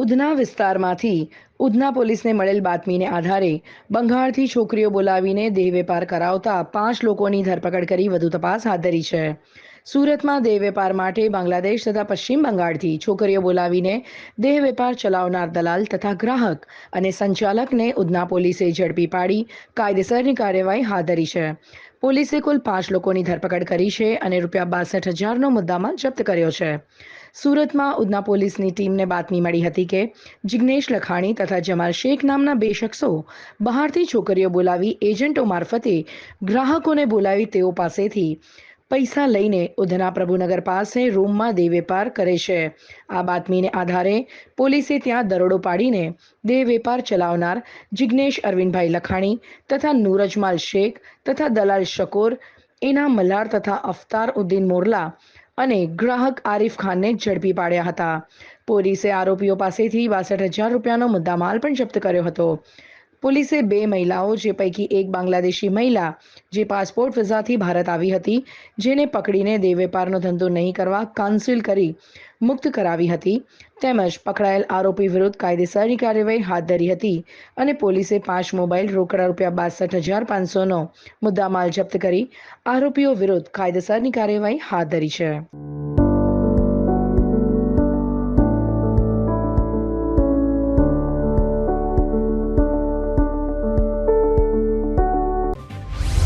ઉધના વિસ્તારમાંથી ઉધના પોલીસને મળેલ બાતમીને આધારે બંગાળથી છોકરીઓ બોલાવીને દેહ વેપાર કરાવતા પાંચ લોકોની ધરપકડ કરી વધુ તપાસ હાથ ધરી છે. સુરતમાં દેહ વેપાર માટે બાંગ્લાદેશ તથા પશ્ચિમ બંગાળથી છોકરીઓ બોલાવીને દેહ વેપાર ચલાવનાર દલાલ તથા ગ્રાહક અને સંચાલકને ઉધના પોલીસે ઝડપી પાડી કાયદેસરની કાર્યવાહી હાથ ધરી છે. પોલીસે કુલ પાંચ લોકોની ધરપકડ કરી છે અને રૂપિયા બાસઠ હજારનો મુદ્દામાલ જપ્ત કર્યો છે. સુરતમાં ઉધના પોલીસની ટીમને બાતમી મળી હતી કે જિગ્નેશ લખાણી તથા જમાલ શેખ નામના બે શખ્સો બહારથી છોકરીઓ બોલાવી એજન્ટો મારફતે ગ્રાહકોને બોલાવી તેઓ પાસેથી પૈસા લઈને ઉધના પ્રભુનગર પાસે રૂમમાં દેહવેપાર કરે છે. આ બાતમીને આધારે પોલીસે ત્યાં દરોડો પાડીને દેહ વેપાર ચલાવનાર જિગ્નેશ અરવિંદભાઈ લખાણી તથા નૂરજમાલ શેખ તથા દલાલ શકોર, એના મલ્હાર તથા અફતાર ઉદ્દીન મોરલા અને ગ્રાહક આરિફ ખાનને ઝડપી પાડ્યા હતા. પોલીસે આરોપીઓ પાસેથી બાસઠ હજાર રૂપિયાનો મુદ્દામાલ પણ જપ્ત કર્યો હતો. પોલીસે બે મહિલાઓ, જે પૈકી એક બાંગ્લાદેશી મહિલા, જે પાસપોર્ટ વિઝાથી ભારત આવી હતી, જેને પકડીને દેવેપારનો ધંધો નહીં કરવા કાઉન્સિલ કરી મુક્ત કરાવી હતી. તેમજ પકડાયેલ આરોપી વિરુદ્ધ કાયદેસરની કાર્યવાહી હાથ ધરી હતી અને પોલીસે પાંચ મોબાઈલ રોકડા રૂપિયા બાસઠ હજાર પાંચસોનો મુદ્દામાલ જપ્ત કરી આરોપીઓ વિરુદ્ધ કાયદેસરની કાર્યવાહી હાથ ધરી છે.